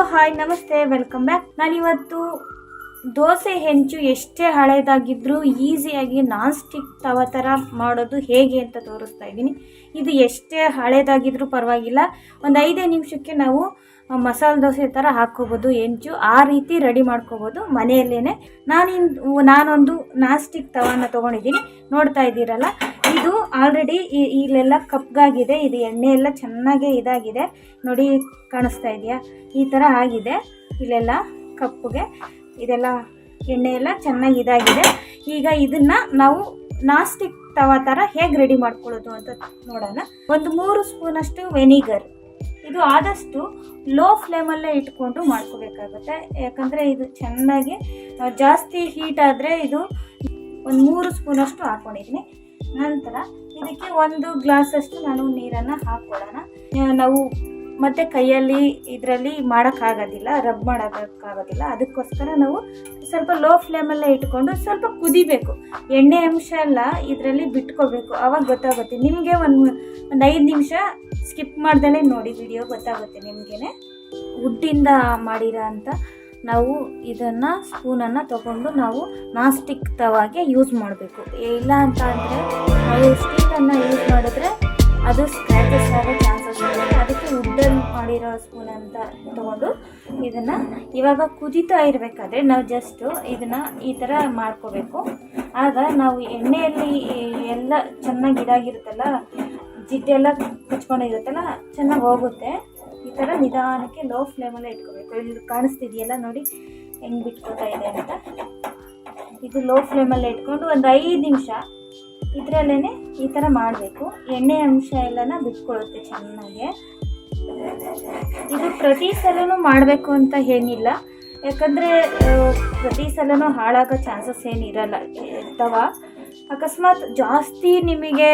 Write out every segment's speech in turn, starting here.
Welcome back ನಾನಿವತ್ತು ದೋಸೆ ಹೆಂಚು ಎಷ್ಟೇ ಹಳೇದಾಗಿದ್ರೂ ಈಸಿಯಾಗಿ ನಾನ್ ಸ್ಟಿಕ್ ತವ ಥರ ಮಾಡೋದು ಹೇಗೆ ಅಂತ ತೋರಿಸ್ತಾ ಇದ್ದೀನಿ. ಇದು ಎಷ್ಟೇ ಹಳೇದಾಗಿದ್ರೂ ಪರವಾಗಿಲ್ಲ. ಒಂದು ಐದೇ ನಿಮಿಷಕ್ಕೆ ನಾವು ಮಸಾಲೆ ದೋಸೆ ಥರ ಹಾಕ್ಕೋಬೋದು, ಹೆಂಚು ಆ ರೀತಿ ರೆಡಿ ಮಾಡ್ಕೋಬೋದು ಮನೆಯಲ್ಲೇ ನಾನಿನ್ ನಾನೊಂದು ನಾನ್ ಸ್ಟಿಕ್ ತವನ್ನ ತೊಗೊಂಡಿದ್ದೀನಿ. ನೋಡ್ತಾ ಇದ್ದೀರಲ್ಲ ಇದು ಆಲ್ರೆಡಿ ಇಲ್ಲೆಲ್ಲ ಕಪ್ಗಾಗಿದೆ, ಇದು ಎಣ್ಣೆ ಎಲ್ಲ ಚೆನ್ನಾಗೇ ಇದಾಗಿದೆ. ನೋಡಿ, ಕಾಣಿಸ್ತಾ ಇದೆಯಾ? ಈ ಥರ ಆಗಿದೆ ಇಲ್ಲೆಲ್ಲ ಕಪ್ಪುಗೆ ಇದೆಲ್ಲ ಎಣ್ಣೆ ಎಲ್ಲ ಚೆನ್ನಾಗಿ ಇದಾಗಿದೆ. ಈಗ ಇದನ್ನು ನಾವು ನಾಸ್ಟಿಕ್ ತವ ಥರ ಹೇಗೆ ರೆಡಿ ಮಾಡ್ಕೊಳ್ಳೋದು ಅಂತ ನೋಡೋಣ. ಒಂದು ಮೂರು ಸ್ಪೂನಷ್ಟು ವೆನಿಗರ್ ಇದು ಆದಷ್ಟು ಲೋ ಫ್ಲೇಮಲ್ಲೇ ಇಟ್ಕೊಂಡು ಮಾಡ್ಕೋಬೇಕಾಗುತ್ತೆ. ಯಾಕಂದರೆ ಇದು ಚೆನ್ನಾಗಿ, ಜಾಸ್ತಿ ಹೀಟ್ ಆದರೆ ಇದು ಒಂದು ಮೂರು ಸ್ಪೂನಷ್ಟು ಹಾಕ್ಕೊಂಡಿದ್ದೀನಿ ನಂತರ ಇದಕ್ಕೆ ಒಂದು ಗ್ಲಾಸಷ್ಟು ನಾನು ನೀರನ್ನು ಹಾಕ್ಕೊಳ್ಳೋಣ ನಾವು ಮತ್ತೆ ಕೈಯಲ್ಲಿ ಇದರಲ್ಲಿ ಮಾಡೋಕ್ಕಾಗೋದಿಲ್ಲ ರಬ್ ಮಾಡೋಕ್ಕಾಗೋದಿಲ್ಲ. ಅದಕ್ಕೋಸ್ಕರ ನಾವು ಸ್ವಲ್ಪ ಲೋ ಫ್ಲೇಮಲ್ಲೇ ಇಟ್ಕೊಂಡು ಸ್ವಲ್ಪ ಕುದಿಬೇಕು. ಎಣ್ಣೆ ಅಂಶ ಎಲ್ಲ ಇದರಲ್ಲಿ ಬಿಟ್ಕೋಬೇಕು. ಆವಾಗ ಗೊತ್ತಾಗುತ್ತೆ. ನಿಮಗೆ ಒಂದು ಒಂದು ಐದು ನಿಮಿಷ ಸ್ಕಿಪ್ ಮಾಡ್ದಲೇ ನೋಡಿ ವಿಡಿಯೋ ಗೊತ್ತಾಗುತ್ತೆ ನಿಮಗೇ ವುಡ್ಡಿಂದ ಮಾಡಿರೋ ಅಂತ. ನಾವು ಇದನ್ನು ಸ್ಪೂನನ್ನು ತಗೊಂಡು ನಾವು ನಾನ್ ಸ್ಟಿಕ್ ತವಾಗೆ ಯೂಸ್ ಮಾಡಬೇಕು ಇಲ್ಲ ಅಂತ ಅಂದರೆ ನಾವು ಸ್ಟಿಕ್ಕನ್ನು ಯೂಸ್ ಮಾಡಿದ್ರೆ ಅದು ಸ್ಕ್ರ್ಯಾಚಸ್ ಆಗೋ ಚಾನ್ಸಸ್ ಇರುತ್ತೆ ಅದಕ್ಕೆ ವುಡ್ಡಲ್ಲಿ ಮಾಡಿರೋ ಸ್ಪೂನ್ ಅಂತ ತಗೊಂಡು ಇದನ್ನು ಇವಾಗ ಕುದಿತಾ ಇರಬೇಕಾದ್ರೆ ನಾವು ಜಸ್ಟು ಇದನ್ನು ಈ ಥರ ಮಾಡ್ಕೋಬೇಕು. ಆಗ ನಾವು ಎಣ್ಣೆಯಲ್ಲಿ ಎಲ್ಲ ಚೆನ್ನಾಗಿ ಇದಾಗಿರುತ್ತಲ್ಲ, ಜಿಡ್ಡೆಲ್ಲ ಕುಚ್ಕೊಂಡಿರುತ್ತಲ್ಲ, ಚೆನ್ನಾಗಿ ಹೋಗುತ್ತೆ. ಈ ಥರ ನಿಧಾನಕ್ಕೆ ಲೋ ಫ್ಲೇಮಲ್ಲೇ ಇಟ್ಕೋಬೇಕು. ಇಲ್ಲಿ ಕಾಣಿಸ್ತಿದೆಯಲ್ಲ ನೋಡಿ, ಹೆಂಗೆ ಬಿಟ್ಕೊತಾ ಇದೆ ಅಂತ. ಇದು ಲೋ ಫ್ಲೇಮಲ್ಲೇ ಇಟ್ಕೊಂಡು ಒಂದು ಐದು ನಿಮಿಷ ಇದರಲ್ಲೇ ಈ ಥರ ಮಾಡಬೇಕು. ಎಣ್ಣೆ ಅಂಶ ಎಲ್ಲನ ಬಿಟ್ಕೊಳ್ಳುತ್ತೆ ಚೆನ್ನಾಗಿ. ಇದು ಪ್ರತಿ ಸಲವೂ ಮಾಡಬೇಕು ಅಂತ ಏನಿಲ್ಲ. ಯಾಕಂದರೆ ಪ್ರತಿ ಸಲವೂ ಹಾಳಾಗೋ ಚಾನ್ಸಸ್ ಏನಿರಲ್ಲ. ಇರ್ತವ ಅಕಸ್ಮಾತ್ ಜಾಸ್ತಿ ನಿಮಗೆ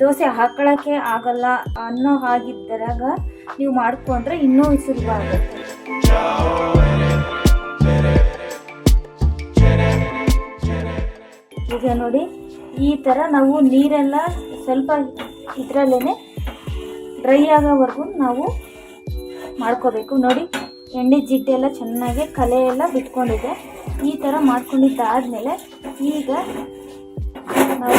ದೋಸೆ ಹಾಕೊಳ್ಳೋಕ್ಕೆ ಆಗಲ್ಲ ಅನ್ನೋ ಹಾಗಿದ್ದರಾಗ ನೀವು ಮಾಡಿಕೊಂಡ್ರೆ ಇನ್ನೂ ಸುಲಭ ಆಗುತ್ತೆ ಈಗ ನೋಡಿ, ಈ ಥರ ನಾವು ನೀರೆಲ್ಲ ಸ್ವಲ್ಪ ಇದರಲ್ಲೇ ಡ್ರೈ ಆಗೋವರೆಗೂ ನಾವು ಮಾಡ್ಕೋಬೇಕು. ನೋಡಿ, ಎಣ್ಣೆ ಜಿಡ್ಡೆಲ್ಲ ಚೆನ್ನಾಗಿ ಕಲೆ ಎಲ್ಲ ಬಿಟ್ಕೊಂಡಿದೆ. ಈ ಥರ ಮಾಡ್ಕೊಂಡಿದ್ದಾದಮೇಲೆ ಈಗ ನಾವು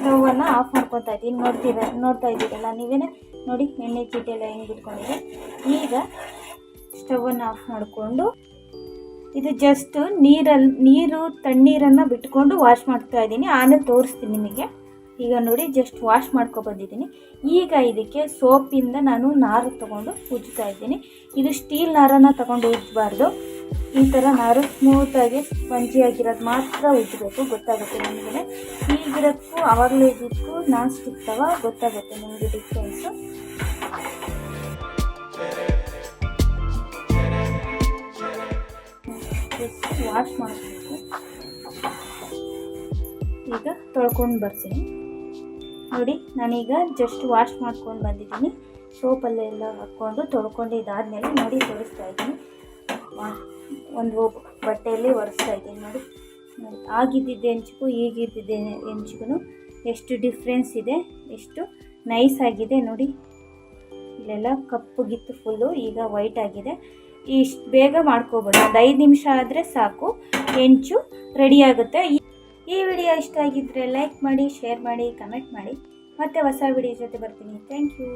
ಸ್ಟವನ್ನು ಆಫ್ ಮಾಡ್ಕೊತಾ ಇದ್ದೀನಿ. ನೋಡ್ತೀರ, ನೋಡ್ತಾ ಇದ್ದೀರಲ್ಲ ನೀವೇನೇ? ನೋಡಿ, ಎಣ್ಣೆ ಜಿಡ್ಡೆಲ್ಲ ಹೆಂಗೆ ಬಿಟ್ಕೊಂಡಿದೆ ಈಗ ಸ್ಟವನ್ನು ಆಫ್ ಮಾಡಿಕೊಂಡು ಇದು ಜಸ್ಟ್ ನೀರಲ್ಲಿ ನೀರು, ತಣ್ಣೀರನ್ನು ಬಿಟ್ಕೊಂಡು ವಾಶ್ ಮಾಡ್ತಾ ಇದ್ದೀನಿ. ಆನೆ ತೋರಿಸ್ತೀನಿ ನಿಮಗೆ. ಈಗ ನೋಡಿ ಜಸ್ಟ್ ವಾಶ್ ಮಾಡ್ಕೊ ಬಂದಿದ್ದೀನಿ. ಈಗ ಇದಕ್ಕೆ ಸೋಪಿಂದ ನಾನು ನಾರು ತಗೊಂಡು ಉಜ್ತಾ ಇದ್ದೀನಿ. ಇದು ಸ್ಟೀಲ್ ನಾರನ್ನು ತಗೊಂಡು ಉಜ್ಜಬಾರ್ದು ಈ ಥರ ನಾರು ಸ್ಮೂತಾಗಿ ಸ್ಪಂಜಿಯಾಗಿರೋದು ಮಾತ್ರ ಉಜ್ಜಬೇಕು ಗೊತ್ತಾಗುತ್ತೆ ನಿಮಗೆ? ಈಗಿರೋದಕ್ಕೂ ಆವಾಗಲೇ ಇದಕ್ಕೂ ನಾನ್ ಸ್ಟಿಕ್ ತವ ಗೊತ್ತಾಗುತ್ತೆ ನಿಮಗೆ ಡಿಫ್ರೆನ್ಸು ವಾಶ್ ಮಾಡಬೇಕು. ಈಗ ತೊಳ್ಕೊಂಡು ಬರ್ತೀನಿ. ನೋಡಿ, ನಾನೀಗ ಜಸ್ಟ್ ವಾಶ್ ಮಾಡ್ಕೊಂಡು ಬಂದಿದ್ದೀನಿ. ಸೋಪಲ್ಲೆಲ್ಲ ಹಾಕ್ಕೊಂಡು ತೊಳ್ಕೊಂಡು ಇದಾದಮೇಲೆ ನೋಡಿ ತೋರಿಸ್ತಾ ಇದ್ದೀನಿ. ಒಂದು ಬಟ್ಟೆಯಲ್ಲಿ ಒರೆಸ್ತಾ ಇದ್ದೀನಿ ನೋಡಿ. ಆಗಿದ್ದಿದ್ದ ಹೆಂಚಿಗೂ ಈಗಿದ್ದಿದ್ದ ಹೆಂಚಿಗೂ ಎಷ್ಟು ಡಿಫ್ರೆನ್ಸ್ ಇದೆ, ಎಷ್ಟು ನೈಸ್ ಆಗಿದೆ ನೋಡಿ. ಇಲ್ಲೆಲ್ಲ ಕಪ್ಪು ಗಿತ್ತು ಫುಲ್ಲು ಈಗ ವೈಟ್ ಆಗಿದೆ. ಇಷ್ಟು ಬೇಗ ಮಾಡ್ಕೋಬೋದು, ಒಂದು ಐದು ನಿಮಿಷ ಆದರೆ ಸಾಕು, ಹೆಂಚು ರೆಡಿ ಆಗುತ್ತೆ. ಈ ವಿಡಿಯೋ ಇಷ್ಟ ಆಗಿದ್ದರೆ ಲೈಕ್ ಮಾಡಿ ಶೇರ್ ಮಾಡಿ ಕಮೆಂಟ್ ಮಾಡಿ. ಮತ್ತೆ ಹೊಸ ವಿಡಿಯೋ ಜೊತೆ ಬರ್ತೀನಿ. Thank you